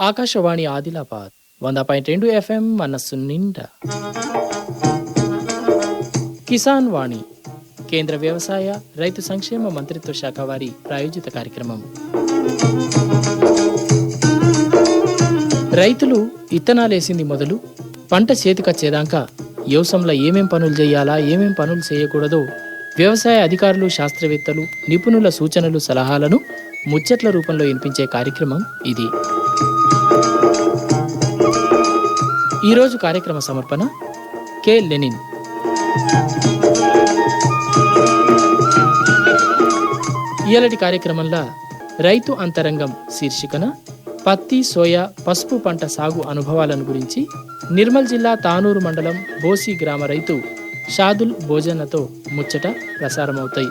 ఆకాశవాణి ఆదిలాబాద్ వంద పాయింట్ రెండు ఎఫ్ఎం మనస్సు నిండా. కిసాన్ వాణి కేంద్ర వ్యవసాయ రైతు సంక్షేమ మంత్రిత్వ శాఖ వారి ప్రాయోజిత కార్యక్రమం. రైతులు ఇత్తనాలేసింది మొదలు పంట చేతికొచ్చేదాకా వ్యవసాయంలో ఏమేం పనులు చేయాలా ఏమేం పనులు చేయకూడదో వ్యవసాయ అధికారులు శాస్త్రవేత్తలు నిపుణుల సూచనలు సలహాలను ముచ్చట్ల రూపంలో వినిపించే కార్యక్రమం ఇది. ఈరోజు కార్యక్రమ సమర్పణ కె. లెనిన్. ఇయలటి కార్యక్రమంలో రైతు అంతరంగం శీర్షికన పత్తి సోయా పసుపు పంట సాగు అనుభవాలను గురించి నిర్మల్ జిల్లా తానూరు మండలం బోసి గ్రామ రైతు షాదుల్ భోజనతో ముచ్చట ప్రసారమవుతాయి.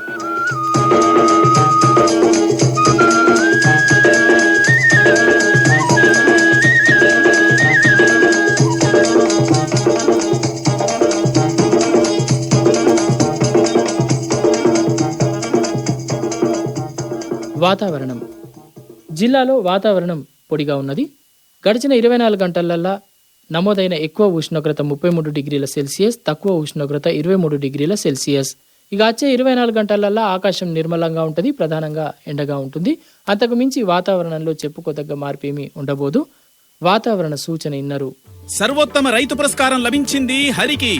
వాతావరణం. జిల్లాలో వాతావరణం పొడిగా ఉన్నది. గడిచిన ఇరవై నాలుగు గంటలల్లా నమోదైన ఎక్కువ ఉష్ణోగ్రత ముప్పై మూడు డిగ్రీల సెల్సియస్ తక్కువ ఉష్ణోగ్రత ఇరవై మూడు డిగ్రీల సెల్సియస్. ఇక వచ్చే ఇరవై నాలుగు గంటలల్లా ఆకాశం నిర్మలంగా ఉంటుంది ప్రధానంగా ఎండగా ఉంటుంది. అంతకు మించి వాతావరణంలో చెప్పుకోదగ్గ మార్పు ఏమీ ఉండబోదు. వాతావరణ సూచన ఇన్నరు. సర్వోత్తమ రైతు పురస్కారం లభించింది హరికి.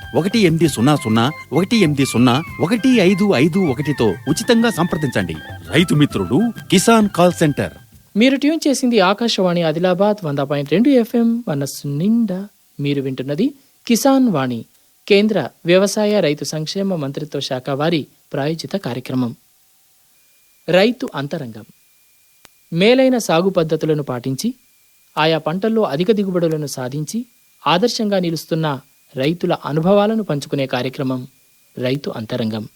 ఒకటి ఎనిమిది సున్నా సున్నా ఒకటి ఎనిమిది సున్నా ఒకటి ఐదు ఐదు ఒకటితో ఉచితంగా సంప్రదించండి. రైతు మిత్రుడు కిసాన్ కాల్ సెంటర్. మీరు ట్యూన్ చేసింది ఆకాశవాణి ఆదిలాబాద్ వంద పాయింట్ రెండు ఎఫ్ఎం మనస్సు నిండా. మీరు వింటున్నది కిసాన్ వాణి కేంద్ర వ్యవసాయ రైతు సంక్షేమ మంత్రిత్వ శాఖ వారి ప్రాయోజిత కార్యక్రమం. రైతు అంతరంగం. మేలైన సాగు పద్ధతులను పాటించి ఆయా పంటల్లో అధిక దిగుబడులను సాధించి ఆదర్శంగా నిలుస్తున్న రైతుల అనుభవాలను పంచుకునే కార్యక్రమం రైతు అంతరంగం.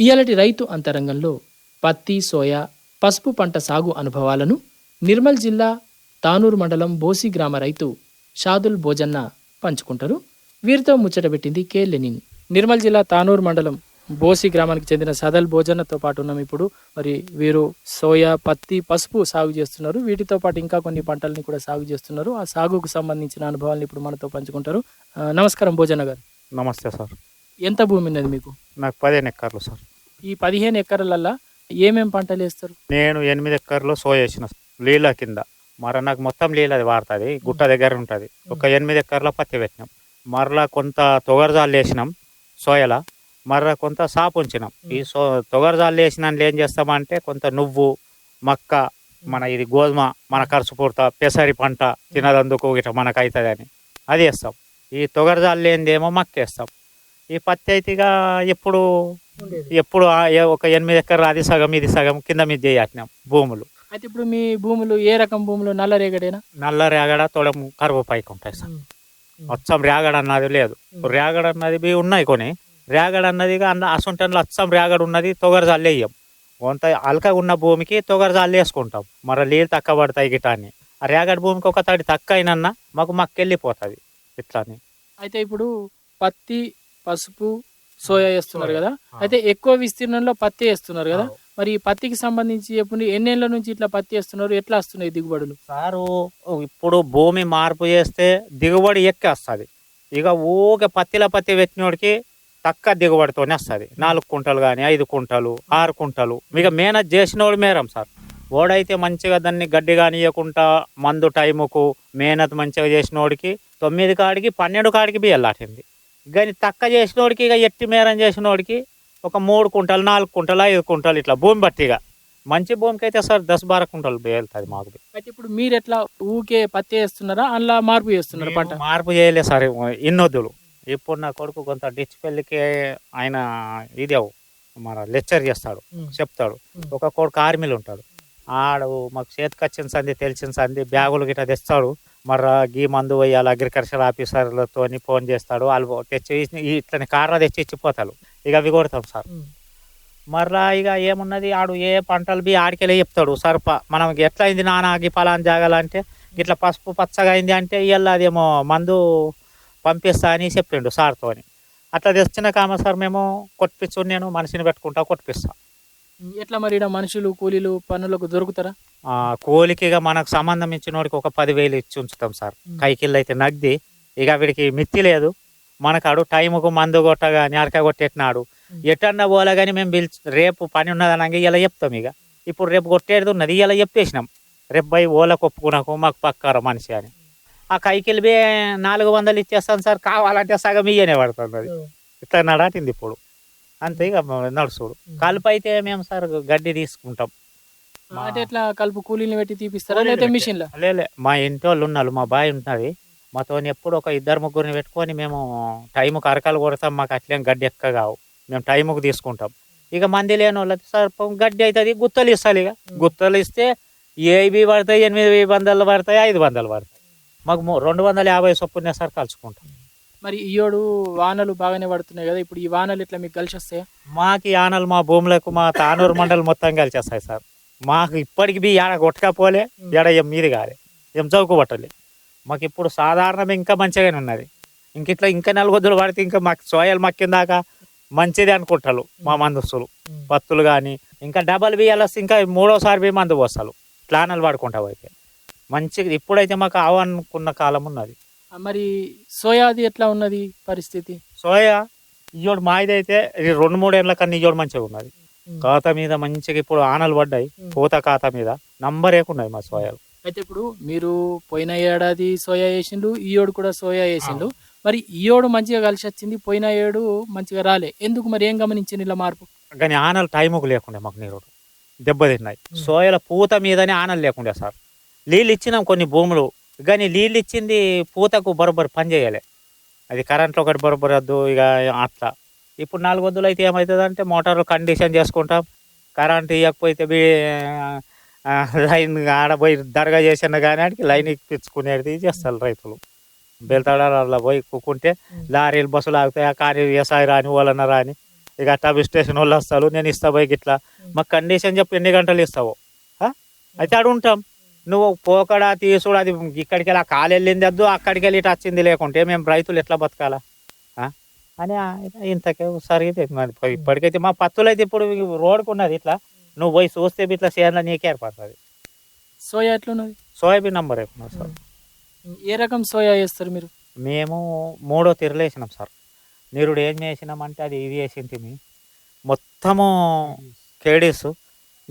ఇయాలటి రైతు అంతరంగంలో పత్తి సోయా పసుపు పంట సాగు అనుభవాలను నిర్మల్ జిల్లా తానూరు మండలం బోసి గ్రామ రైతు షాదుల్ భోజన్న పంచుకుంటారు. వీరితో ముచ్చటబెట్టింది కే కె లెనిన్. నిర్మల్ జిల్లా తానూరు మండలం బోసి గ్రామానికి చెందిన సదల్ భోజనతో పాటు ఉన్నాం ఇప్పుడు. మరి వీరు సోయా పత్తి పసుపు సాగు చేస్తున్నారు. వీటితో పాటు ఇంకా కొన్ని పంటల్ని కూడా సాగు చేస్తున్నారు. ఆ సాగుకు సంబంధించిన అనుభవాలను ఇప్పుడు మనతో పంచుకుంటారు. నమస్కారం భోజన గారు నమస్తే సార్. ఎంత భూమి ఉన్నది మీకు? నాకు పదిహేను ఎక్కర్లు సార్. ఈ పదిహేను ఎకరాలల్లా ఏమేం పంటలు వేస్తారు? నేను ఎనిమిది ఎక్కర్లు సో వేసిన నీళ్ళ కింద. మరి నాకు మొత్తం నీళ్ళు అది వాడుతుంది. గుట్ట దగ్గర ఉంటుంది. ఒక ఎనిమిది ఎక్కర్ల పత్తి పెట్టినాం. మరలా కొంత తొగరజాలు వేసినాం. సోయల. మరలా కొంత సాపు ఉంచినాం. ఈ సో తొగరజాలు వేసిన ఏం చేస్తామంటే కొంత నువ్వు మక్క మన ఇది గోధుమ మన ఖర్చు పూర్త పెసరి పంట తినదందుకు ఇట్లా మనకు అవుతుంది అని అది వేస్తాం. ఈ తొగరజాలు లేనిదేమో మక్క వేస్తాం. ఈ పత్తి అయితే ఇక ఎప్పుడు ఎప్పుడు ఒక ఎనిమిది ఎకరాలు అది సగం ఇది సగం కింద మీద చేయట్నాం భూములు. అయితే ఇప్పుడు మీ భూములు ఏ రకం భూములు? నల్ల రేగడేనా? నల్ల రేగడ తొడం కరువు పైకి ఉంటాయి సార్. అచ్చం రేగడ అన్నది లేదు. రేగడ అన్నది ఉన్నాయి కొన్ని. రేగడ అన్నది అన్న అసొంటంలో అచ్చం రేగడ ఉన్నది తొగర జాలు వేయం కొంత అలకగా ఉన్న భూమికి తొగర జాలు వేసుకుంటాం మరి నీళ్ళు తక్కువ పడతాయి గిట్ట అని ఆ రేగడ భూమికి ఒక తడి తక్కువ అయినన్నా మాకు మక్క వెళ్ళిపోతుంది ఇట్లా అని అయితే ఇప్పుడు పత్తి పసుపు సోయా వేస్తున్నారు కదా? అయితే ఎక్కువ విస్తీర్ణంలో పత్తి వేస్తున్నారు కదా? మరి ఈ పత్తికి సంబంధించి ఎప్పుడు ఎన్నేళ్ళ నుంచి ఇట్లా పత్తి వేస్తున్నారు? ఎట్లా వస్తున్నాయి దిగుబడులు? సారు ఇప్పుడు భూమి మార్పు చేస్తే దిగుబడి ఎక్కేస్తుంది. ఇక ఊకే పత్తిల పత్తి పెట్టినోడికి తక్కువ దిగుబడితోనే వస్తుంది. నాలుగు కుంటలు కానీ ఐదు కుంటలు ఆరు కుంటలు. ఇక మేనత్ చేసినోడు మేరం సార్. ఓడైతే మంచిగా దాన్ని గడ్డి కానియకుండా మందు టైముకు మేనత్ మంచిగా చేసినోడికి తొమ్మిది కాడికి పన్నెండు కాడికి బియ్యలాటింది కానీ తక్కువ చేసినోడికి ఇక ఎట్టి మేరం చేసినోడికి ఒక మూడు కుంటలు నాలుగు కుంటలు ఐదు కుంటలు ఇట్లా భూమి బట్టిగా మంచి భూమికి అయితే సార్ దస్ బార కుంటలు వెళ్తుంది మాకు అయితే ఇప్పుడు మీరు ఎట్లా ఊకే పత్తి వేస్తున్నారా? అందులో మార్పు చేస్తున్నారా పంట? మార్పు చేయలేదు సార్ ఇన్నొద్దులు. ఇప్పుడు నా కొడుకు కొంత డిచ్ పెళ్ళికి ఆయన ఇది అవు మన లెక్చర్ చేస్తాడు. చెప్తాడు. ఒక కొడుకు ఆర్మీలు ఉంటాడు. ఆడు మాకు చేతికి వచ్చిన సంది తెలిసిన సంది బ్యాగులు గిట్ట తెస్తాడు. మరి గీ మందు వేయాలి అగ్రికల్చర్ ఆఫీసర్లతో ఫోన్ చేస్తాడు. వాళ్ళు తెచ్చి ఇట్లని కార్లో తెచ్చి ఇచ్చిపోతారు. ఇక అవి కొడతాం సార్. మరలా ఇక ఏమున్నది? ఆడు ఏ పంటలు బి ఆడికెళ్ళి చెప్తాడు. సార్ మనం ఎట్లా అయింది నాన్న గీ పలానా జాగాలంటే ఇట్లా పసుపు పచ్చగా అయింది అంటే ఇవాళ అదేమో మందు పంపిస్తా అని చెప్పిండు సార్తోని. అట్లా తెచ్చిన కామ సార్ మేము కొట్టించు నేను మనిషిని పెట్టుకుంటా కొట్టిస్తా. ఎట్లా మరి ఈడ మనుషులు కూలీలు పనులకు దొరుకుతారా? ఆ, కూలికి ఇక మనకు సంబంధం ఇచ్చిన వాడికి ఒక పదివేలు ఇచ్చి ఉంచుతాం సార్. కైకిళ్ళు అయితే నగ్ది ఇక వీడికి మిత్తి లేదు. మనకాడు టైముకు మందు కొట్టగా నేరక కొట్టేటినాడు. ఎటన్నా పోలే కానీ మేము పిలిచి రేపు పని ఉన్నది అనగా ఇలా చెప్తాం ఇక. ఇప్పుడు రేపు కొట్టేది ఉన్నది ఇలా చెప్పేసినాం. రేపు పోయి ఓలకు ఒప్పుకునకు మాకు పక్కార మనిషి అని. ఆ కైకిల్ బే నాలుగు వందలు ఇచ్చేస్తాను సార్ కావాలంటే సగం ఇయ్యనే పడుతుంది అది. ఇట్లా నడాటింది ఇప్పుడు. అంతే ఇక నడుచుడు. కలుపు అయితే మేము సార్ గడ్డి తీసుకుంటాం. అంటే ఎట్లా కలుపు కూలీని పెట్టి తీపిస్తారా? లేకపోతే. మిషన్లో? లేలే మా ఇంటి వాళ్ళు ఉన్నారు మా బాయ్ ఉన్నది మాతో ఎప్పుడు ఒక ఇద్దరు ముగ్గురిని పెట్టుకొని మేము టైంకి అరకాలు కొడతాం మాకు అట్లేం గడ్డి ఎక్క కావు. మేము టైంకి తీసుకుంటాం. ఇక మంది లేని వాళ్ళకి సార్ గడ్డి అవుతుంది గుత్తలు ఇస్తాను ఇక. గుత్తలు ఇస్తే ఏవి పడతాయి ఎనిమిది వందలు పడతాయి ఐదు వందలు పడతాయి. మాకు రెండు వందల యాభై చొప్పున సార్ కలుసుకుంటాం మరి ఈయోడు వానలు బాగానే పడుతున్నాయి కదా ఇప్పుడు ఈ వానలు ఇట్లా మీకు కలిసి వస్తాయా మాకు ఈ ఆనలు మా భూములకు మా తానూరు మండలం మొత్తం కలిసేస్తాయి సార్. మాకు ఇప్పటికి బి ఏడ కొట్టకపోలే ఏడ ఏం మీది కాలే ఏం చౌకు పట్టలే. మాకు ఇప్పుడు సాధారణం ఇంకా మంచిగానే ఉన్నది. ఇంక ఇట్లా ఇంకా నలుగొద్దులు పడితే ఇంకా మాకు సోయలు మక్కిందాక మంచిది అనుకుంటారు మా మందుస్తులు పత్తులు కానీ ఇంకా డబల్ బియ్యాలు వస్తే ఇంకా మూడోసారి బి మందు పోస్తారు. ప్లానాలు పడుకుంటావు అయితే మంచిగా ఇప్పుడైతే మాకు అవనుకున్న కాలం ఉన్నది. మరి సోయాది ఎట్లా ఉన్నది పరిస్థితి? సోయా ఇయ్యోడు మాయిదైతే ఇది రెండు మూడేళ్ళ కన్నా ఇయ్యోడు మంచిగా ఉన్నది. ఖాతా మీద మంచిగా ఇప్పుడు ఆనలు పడ్డాయి. పూత ఖాతా మీద నంబర్ ఏకున్నాయి మా సోయాలు. అయితే ఇప్పుడు మీరు పోయిన ఏడాది సోయా వేసిండు ఈయోడు కూడా సోయా వేసిండు. మరి ఈయోడు మంచిగా కలిసి వచ్చింది పోయిన ఏడు మంచిగా రాలే. ఎందుకు మరి ఏం గమనించింది ఇలా మార్పు? కానీ ఆనలు టైముకు లేకుండే మాకు నీరు. దెబ్బతిన్నాయి. సోయల పూత మీదనే ఆనలు లేకుండే సార్. నీళ్ళు ఇచ్చినాం కొన్ని భూములు కానీ నీళ్ళు ఇచ్చింది పూతకు బరోబర్ పని చేయలే. అది కరెంట్లో ఒకటి బరోబర్ వద్దు ఇక అట్లా. ఇప్పుడు నాలుగు వద్దులు అయితే ఏమవుతుంది అంటే మోటార్ కండిషన్ చేసుకుంటాం. కరెంట్ ఇవ్వకపోతే లైన్ ఆడపోయి దరగా చేసిన కానీ లైన్ ఇప్పించుకునేది చేస్తారు రైతులు. బెల్తాడాల పోయి కుక్కుంటే లారీలు బస్సులు ఆగుతాయి ఆ కానీ వ్యవసాయ రాని వాళ్ళన రాని. ఇక టబ్ స్టేషన్ వాళ్ళు వస్తారు నేను ఇస్తా పోయి ఇట్లా మాకు కండిషన్ చెప్పి ఎన్ని గంటలు ఇస్తావు? అయితే ఆడు ఉంటాం నువ్వు పోకడా తీసుడు అది ఇక్కడికి వెళ్ళి ఆ కాలు వెళ్ళింది వద్దు అక్కడికి వెళ్ళి వచ్చింది లేకుంటే మేము రైతులు ఎట్లా బతకాలా? అని ఇంతకే సరిగితే మరి ఇప్పటికైతే మా పత్తులు అయితే ఇప్పుడు రోడ్కు ఉన్నది ఇట్లా. నువ్వు పోయి చూస్తే ఇట్లా చేయాల నీకే ఏర్పడుతుంది. సోయా ఎట్లున్నది? Soybean number sir. ఏ రకం సోయా వేస్తారు మీరు? మేము మూడో తిరలు వేసినాం సార్. నిరుడు ఏం చేసినామంటే అది ఇది వేసింటిమి మొత్తము కేడీస్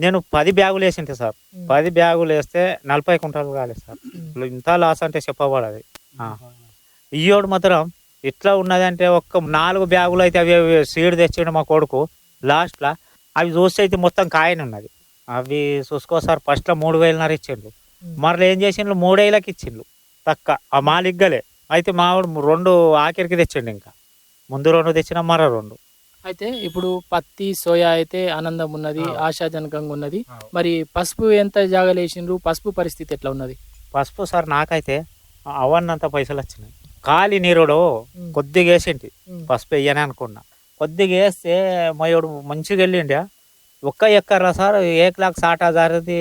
నేను పది బ్యాగులు వేసింటి సార్. పది బ్యాగులు వేస్తే నలభై కుంటాలు కాలేదు సార్. ఇంత లాస్ అంటే చెప్పబడది. ఇయ్యోడు మాత్రం ఇట్లా ఉన్నదంటే ఒక్క నాలుగు బ్యాగులు అయితే అవి అవి సీడ్ తెచ్చిండు మా కొడుకు. లాస్ట్లో అవి చూస్తే అయితే మొత్తం కాయని ఉన్నది. అవి చూసుకో సార్ ఫస్ట్లో మూడు వేలన్నర ఇచ్చిండు. మరలు ఏం చేసిండ్రు? మూడేళ్ళకి ఇచ్చిండ్రు. తక్క. ఆ మాలిగ్గలే. అయితే మావాడు రెండు ఆఖరికి తెచ్చిండు ఇంకా. ముందు రెండు తెచ్చిన మరో రెండు. అయితే ఇప్పుడు పత్తి సోయా అయితే ఆనందం ఉన్నది ఆశాజనకంగా ఉన్నది. మరి పసుపు ఎంత జాగాలు వేసిండ్రు? పసుపు పరిస్థితి ఎట్లా ఉన్నది? పసుపు సార్ నాకైతే అవన్నంత పైసలు వచ్చినాయి. ఖాళీ నీరుడు కొద్దిగా వేసింటి. పసుపు వేయని అనుకున్నా. కొద్దిగా వేస్తే మయోడు మంచిగా వెళ్ళిండే. ఒక్క ఎక్కర్రా సార్ ఏక్ లాక్ సాట్ హజార్ది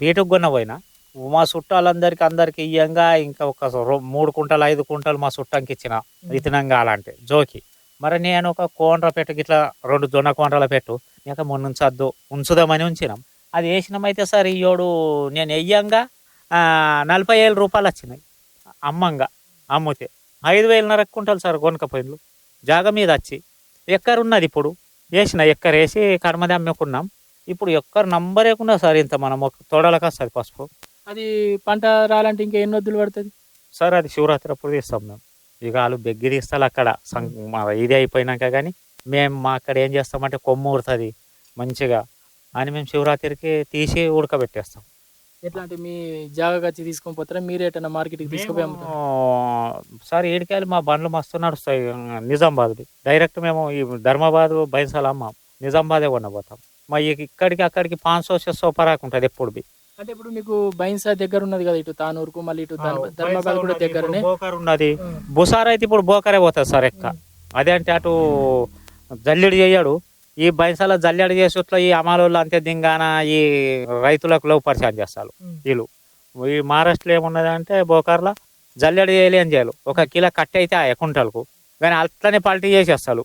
బీటుకు కొన్న పోయినా. మా చుట్టాలందరికి అందరికి ఇయ్యంగా ఇంకా ఒక మూడు కుంటలు ఐదు కుంటలు మా చుట్టానికి ఇచ్చిన ఇతనంగా అలాంటి జోకి. మరి నేను ఒక కోండ్ర పెట్టు ఇట్లా రెండు జొన్న కోండ్రల పెట్టు. ఇక మొన్న ఉంచద్దు ఉంచుదామని ఉంచినాం. అది వేసినామైతే సార్ ఇయ్యోడు నేను వెయ్యంగా నలభై వేల రూపాయలు వచ్చినాయి. అమ్మంగా అమ్మితే. ఐదు వేలన్నర కుంటలు సార్ కొనకపోయిన్లు జాగ మీద వచ్చి ఎక్కరు ఉన్నది ఇప్పుడు? వేసిన ఎక్కరు వేసి కడమది అమ్ముకున్నాం ఇప్పుడు ఎక్కరు నంబర్ సార్ ఇంత మనం ఒక తొడలకు వస్తుంది పసుపు. అది పంట రాలంటే ఇంకా ఎన్ని వద్దులు పడుతుంది? సార్ అది శివరాత్రి అప్పుడు తీస్తాం మేము. ఇక వాళ్ళు బెగ్గి తీస్తారు అక్కడ ఇది అయిపోయినాక కానీ మేము మా అక్కడ ఏం చేస్తామంటే కొమ్ము ఊరుతుంది మంచిగా అని మేము శివరాత్రికి తీసి ఉడకబెట్టేస్తాం. ఎట్లా అంటే మీ జాగా వచ్చి తీసుకొని పోతారా? మీరే ఎటన్నా మార్కెట్కి తీసుకుపోయి అమ్ముతారా? మేము సార్ ఏడికాయలు మా బండ్లు మస్తు నడుస్తాయి నిజామాబాద్ డైరెక్ట్ మేము ఈ ధర్మాబాద్ బైన్సాల అమ్మాం నిజామాబాదే కొనబోతాం. మా ఇక- ఇక్కడికి అక్కడికి పాంచ్ సో సో పరాకు ఉంటుంది ఎప్పుడు బి. అంటే ఇప్పుడు మీకు బైన్సా దగ్గర ఉన్నది కదా ఇటు తానూరుకు మళ్ళీ ఇటు ధర్మ- ధర్మాబాద్ కూడా దగ్గరనే ఇప్పుడు బోకర్ ఉన్నది. బుసార్ అయితే ఇప్పుడు బోకరే పోతుంది సార్ ఎక్క. అదే అంటే అటు జల్లెడు చేయడు. ఈ బైన్సాల జల్లెడు చేసుట్లో ఈ అమలు అంతే దింగాన ఈ రైతులకు లోపు పరిచయం చేస్తారు వీళ్ళు. ఈ మహారాష్ట్రలో ఏమున్నది అంటే బోకర్లో జల్లెడు చేయలే అని చేయాలి ఒక కిలో కట్ట అయితే ఆ కుంటలకు. కానీ అట్లనే పల్టీ చేసేస్తారు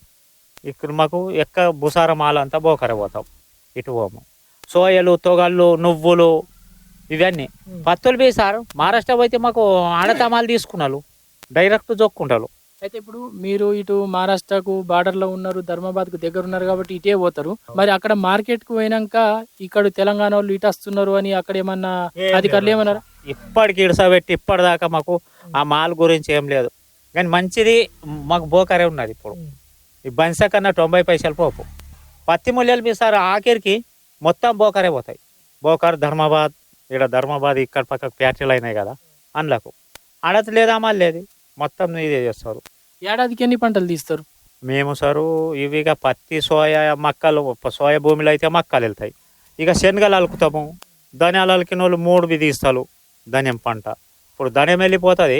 ఇక్కడ మాకు ఎక్క బుసార మాల అంతా బోకరే పోతాం. ఇటు పోము. సోయలు తొగళ్ళు నువ్వులు ఇవన్నీ. పత్తులు బీ సార్ మహారాష్ట్ర పోతే మాకు ఆడతమాలు తీసుకున్నారు. డైరెక్ట్ జొక్కుంటారు. అయితే ఇప్పుడు మీరు ఇటు మహారాష్ట్రకు బార్డర్లో ఉన్నారు ధర్మాబాద్కు దగ్గర ఉన్నారు కాబట్టి ఇటే పోతారు. మరి అక్కడ మార్కెట్కు పోయినాక ఇక్కడ తెలంగాణ వాళ్ళు ఇటు వస్తున్నారు అని అక్కడ ఏమన్నా అధికారులు ఏమన్నారా? ఇప్పటికి ఇడసబెట్టి ఇప్పటిదాకా మాకు ఆ మాల్ గురించి ఏం లేదు. కానీ మంచిది మాకు బోకరే ఉన్నది ఇప్పుడు. ఈ బన్స కన్నా తొంభై పైసలు పోపు. పత్తి ముల్లెలు మీ సార్ ఆఖరికి మొత్తం బోకరే పోతాయి. బోకర్ ధర్మాబాద్ ఇక్కడ ధర్మాబాద్ ఇక్కడ పక్కకు ఫ్యాక్టరీలు అయినాయి కదా అందులకు. ఆడత లేదా లేదు మొత్తం ఇదే చేస్తారు. ఏడాదికి ఎన్ని పంటలు తీస్తారు? మేము సారు ఇవిగా పత్తి సోయా మక్కలు సోయా భూమిలో అయితే మక్కలు వెళ్తాయి. ఇక శనగలు అలుకుతాము. ధనియాలు అలికిన వాళ్ళు మూడు తీస్తారు ధనియం పంట. ఇప్పుడు ధనియం వెళ్ళిపోతుంది.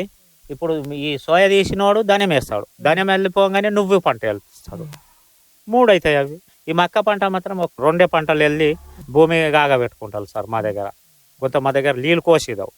ఇప్పుడు ఈ సోయా తీసినోడు ధనియం వేస్తాడు. ధనియం వెళ్ళిపోగానే నువ్వు పంట వెళ్తాడు మూడు అవుతాయి అవి. ఈ మక్క పంట మాత్రం ఒక రెండే పంటలు వెళ్ళి భూమి గాగా పెట్టుకుంటారు సార్ మా దగ్గర. కొంత మా దగ్గర నీళ్ళు కోసిదావు.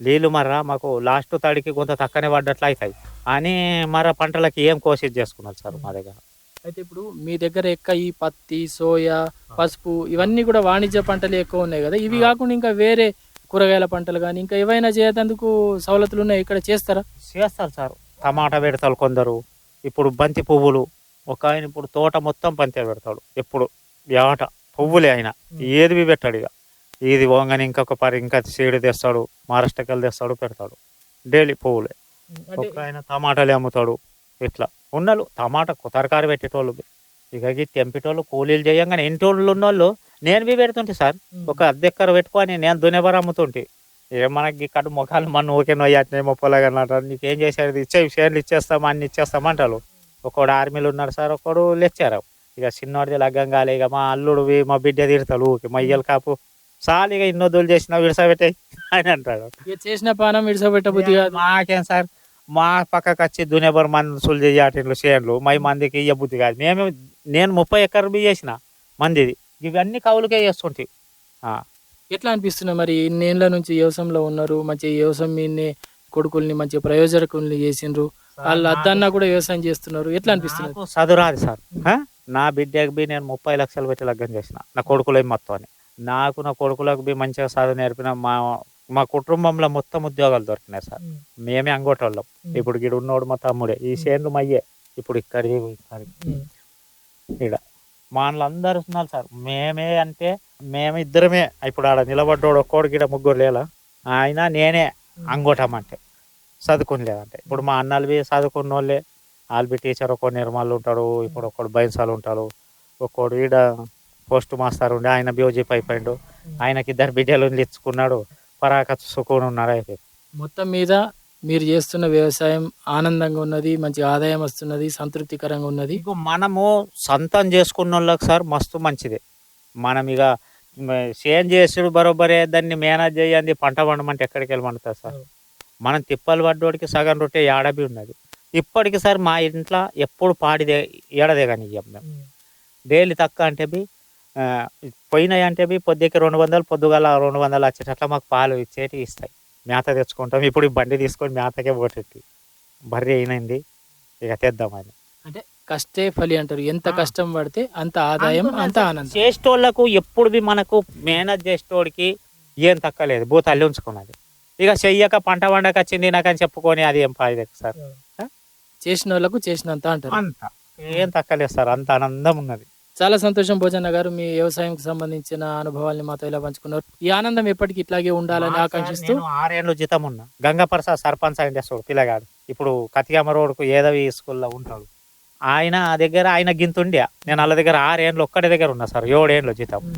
నీళ్ళు మర్రా మాకు లాస్ట్ తడికి కొంత తక్కనే పడ్డట్లు అవుతాయి అని మర పంటలకి ఏం కోసి చేసుకున్నారు సార్ మా దగ్గర. అయితే ఇప్పుడు మీ దగ్గర ఎక్క ఈ పత్తి సోయా పసుపు ఇవన్నీ కూడా వాణిజ్య పంటలు ఎక్కువ ఉన్నాయి కదా. ఇవి కాకుండా ఇంకా వేరే కూరగాయల పంటలు కానీ ఇంకా ఏవైనా చేయడానికి సవలతులు ఉన్నాయి ఇక్కడ చేస్తారా? చేస్తారు సార్. టమాటా పెడతారు కొందరు. ఇప్పుడు బంతి పువ్వులు. ఒక ఆయన ఇప్పుడు తోట మొత్తం బంతి పెడతాడు. ఎప్పుడు. ఏట పువ్వులే ఆయన. ఏది పెట్టాడు ఇక. ఇది పోగానే ఇంకొక పరి ఇంకా సీడ్ తెస్తాడు మహారాష్ట్రకలు తెస్తాడు పెడతాడు. డైలీ పువ్వులే. ఒక ఆయన టమాటాలు అమ్ముతాడు ఇట్లా. ఉన్నలు టమాటా తరకారి పెట్టేటోళ్ళు. ఇక ఈ తెంపేటోళ్ళు కూలీలు చేయంగానే ఇంటోళ్ళు ఉన్నోళ్ళు నేను బి పెడుతుంటే సార్. ఒక అద్దెక్కర పెట్టుకొని నేను దునేబర్ అమ్ముతుంటే. ఏ మనకి ఇక్కడ ముఖాలు మన ఊకే నొయ్యట్నే ముప్పలాగా అంటారు నీకేం చేశారు ఇచ్చే షేర్లు ఇచ్చేస్తాం అన్ని ఇచ్చేస్తాం అంటారు. ఒకడు ఆర్మీలు ఉన్నారు సార్ ఒకడు లెచ్చారు ఇక చిన్నోడిది లగ్గం కాలే ఇక మా అల్లుడివి మా బిడ్డ తిడతాడు ఊకే మా ఇయ్యలు కాపు. ఇక ఇన్నో దూలు చేసినా విడిసబెట్టాయి అని అంటాడు. ఇక చేసిన పానం విడిసబెట్ట బుద్ధి కాదు. మాకేం సార్? మా పక్కకు వచ్చి దునేబర్ మనుషులు చేయట్లు చేయండ్లు. మై మందికి ఇయ్య బుద్ధి కాదు. మేము నేను ముప్పై ఎకర్ బి చేసిన మందిది. ఇవన్నీ కవులకే చేస్తుంటాయి ఎట్లా అనిపిస్తున్నాయి మరి? ఇన్నేళ్ళ నుంచి వ్యవసాయంలో ఉన్నారు. మంచి వ్యవసాయం కొడుకుల్ని మంచి ప్రయోజకుల్ని చేసిండ్రు. వాళ్ళు అద్దన్నా కూడా వ్యవసాయం చేస్తున్నారు. ఎట్లా అనిపిస్తున్నారు చదువురాదు సార్? నా బిడ్డకి బి నేను ముప్పై లక్షలు పెట్టి లగ్గం చేసిన. నా కొడుకులు మొత్తం అని. నాకు నా కొడుకులకు బి మంచిగా చదువు నేర్పిన మా మా కుటుంబంలో మొత్తం ఉద్యోగాలు దొరికినాయి సార్. మేమే అంగోటోళ్ళం. ఇప్పుడు ఇక్కడ ఉన్నోడు మా తమ్ముడే. ఈ చేనులు మయ్యే. ఇప్పుడు ఇక్కడిది ఇక్కడ మా అందరు ఉన్నారు సార్. మేమే అంటే మేము ఇద్దరమే. ఇప్పుడు ఆడ నిలబడ్డోడు ఒక్కోడు గిడ ముగ్గురు లేలా. ఆయన నేనే అంగోటం అంటే చదువుకుని లేదంటే ఇప్పుడు మా అన్నలు చదువుకున్న వాళ్ళే ఆల్బి టీచర్ ఒక్కడు నిర్మల్ ఉంటాడు. ఇప్పుడు ఒక్కడు బైన్సాలు ఉంటాడు. ఒక్కడు ఈడ పోస్ట్ మాస్టర్ ఉండే ఆయన బ్యూజీప్ అయిపోయిండు ఆయనకి ఇద్దరు బిడ్డలు ఇచ్చుకున్నాడు పరాక సుకూన్ ఉన్నాడు అయిపోయి మొత్తం మీద మీరు చేస్తున్న వ్యవసాయం ఆనందంగా ఉన్నది మంచి ఆదాయం వస్తున్నది సంతృప్తికరంగా ఉన్నది. మనము సొంతం చేసుకున్న వాళ్ళకి సార్ మస్తు మంచిదే. మనం ఇక సేమ్ చేసుడు బరోబరే దాన్ని మేనేజ్ చేయండి పంట పండమంటే ఎక్కడికి వెళ్ళి పండుతుంది సార్ మనం తిప్పలు పడ్డోడికి సగం రొట్టె ఏడబి ఉన్నది? ఇప్పటికి సార్ మా ఇంట్లో ఎప్పుడు పాడిదే ఏడదే కానీ ఇయ్యం మేము. డైలీ తక్కువ అంటే పోయినాయి అంటే పొద్దుకి రెండు వందలు పొద్దుగల రెండు వందలు వచ్చేటట్లా మాకు పాలు ఇచ్చేటి ఇస్తాయి. మేత తెచ్చుకుంటాం. ఇప్పుడు బండి తీసుకొని మేతకే పోటెట్టి బర్రె అయినంది. ఇక తెద్దామని. అంటే కష్టే ఫలి అంటారు. ఎంత కష్టం పడితే అంత ఆదాయం అంత ఆనందం. చేసేటోళ్ళకు ఎప్పుడు మనకు మేనేజ్ చేసేటోడికి ఏం తక్కలేదు. భూ తల్లి ఉంచుకున్నది. ఇక చెయ్యక పంట వండక వచ్చింది నాకని చెప్పుకొని అది ఏం పాయిదే సార్. చేసిన వాళ్ళకు చేసినంత అంటారు. అంత. ఏం తక్కలేదు సార్. అంత ఆనందం ఉన్నది. చాలా సంతోషం భోజన్న గారు మీ వ్యవసాయంకి సంబంధించిన అనుభవాల్ని మాతో ఇలా పంచుకున్నారు. ఈ ఆనందం ఎప్పటికీ ఇట్లాగే ఉండాలని ఆకాంక్షిస్తూ ఆరేళ్ళు జీతం ఉన్నా. గంగపరసాద్ సర్పంచ్ అయింది చూడు పిల్లగాడు. ఇప్పుడు కతియామ రోడ్కు ఏదవి స్కూల్లో ఉంటాడు. ఆయన ఆ దగ్గర ఆయన గింతుండే. నేను వాళ్ళ దగ్గర ఆరేళ్ళు ఒక్కడి దగ్గర ఉన్నా సార్ ఏడేళ్ళు జీతం.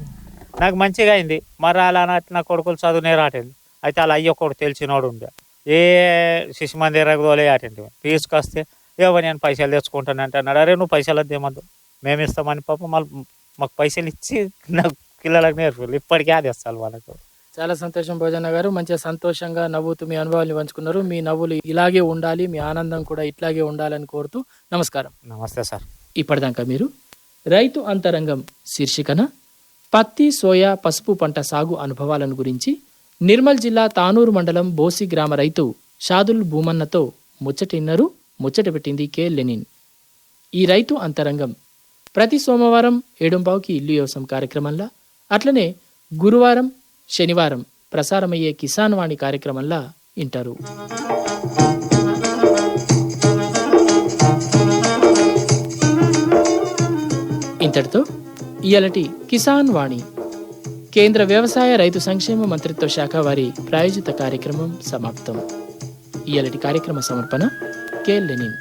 నాకు మంచిగా అయింది. మరి అలా నా- కొడుకులు చదువునే రాటండి అయితే అలా అయ్యి ఒకడు తెలిసినోడు ఉండే. ఏ శిశు మందిరకు తోలే అటండి తీసుకొస్తే ఏవో నేను పైసలు తెచ్చుకుంటాను అంటున్నాడు అరే నువ్వు పైసలు వద్దేమద్దు మేము ఇస్తామని పాప మళ్ళీ మాకు పైసలు ఇచ్చి నాకు పిల్లలకు నేర్పారు. ఇప్పటికే అది ఇస్తాను వాళ్ళకు. చాలా సంతోషం భోజన గారు. మంచిగా సంతోషంగా నవ్వుతూ మీ అనుభవాన్ని పంచుకున్నారు. మీ నవ్వులు ఇలాగే ఉండాలి మీ ఆనందం కూడా ఇట్లాగే ఉండాలని కోరుతూ నమస్కారం. నమస్తే సార్. ఇప్పటిదాకా మీరు రైతు అంతరంగం శీర్షికన పత్తి సోయా పసుపు పంట సాగు అనుభవాలను గురించి నిర్మల్ జిల్లా తానూరు మండలం బోసి గ్రామ రైతు షాదుల్ భూమన్నతో ముచ్చటిన్నరు ముచ్చట పెట్టింది కె లెనిన్. ఈ రైతు అంతరంగం ప్రతి సోమవారం ఏడుంపావుకి ఇల్లు వ్యవసాయం కార్యక్రమంలో అట్లనే గురువారం శనివారం ప్రసారమయ్యే కిసాన్ వాణి కార్యక్రమంలో వింటారు ఇంతటితో ఇయలటి కిసాన్ వాణి. కేంద్ర వ్యవసాయ రైతు సంక్షేమ మంత్రిత్వ శాఖ వారి ప్రాయోజిత కార్యక్రమం సమాప్తం. ఇయలటి కార్యక్రమ సమర్పణ కే లెనిన్.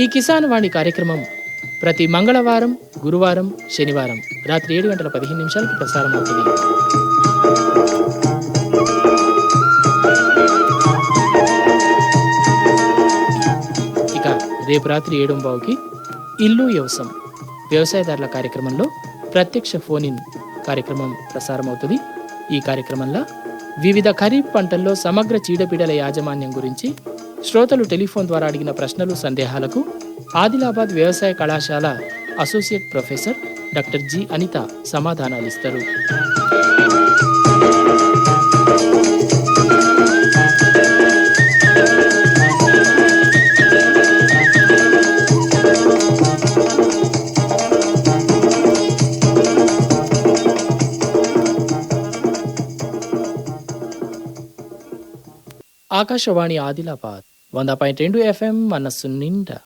ఈ కిసాన్ వాణి కార్యక్రమం ప్రతి మంగళవారం గురువారం శనివారం రాత్రి ఏడు గంటల పదిహేను నిమిషాలకు ప్రసారం అవుతుంది. ఇక రేపు రాత్రి ఏడుంబావుకి ఇల్లు వ్యవసాయం. వ్యవసాయదారుల కార్యక్రమంలో ప్రత్యక్ష ఫోన్ ఇన్ కార్యక్రమం ప్రసారం అవుతుంది ఈ కార్యక్రమంలో వివిధ ఖరీఫ్ పంటల్లో సమగ్ర చీడపీడల యాజమాన్యం గురించి శ్రోతలు టెలిఫోన్ ద్వారా అడిగిన ప్రశ్నలు సందేహాలకు ఆదిలాబాద్ వ్యవసాయ కళాశాల associate professor doctor G Anitha సమాధానాలు ఇస్తారు ఆకాశవాణి ఆదిలాబాద్ వంద పాయింట్ రెండు ఎఫ్ఎం మనస్సు నిండా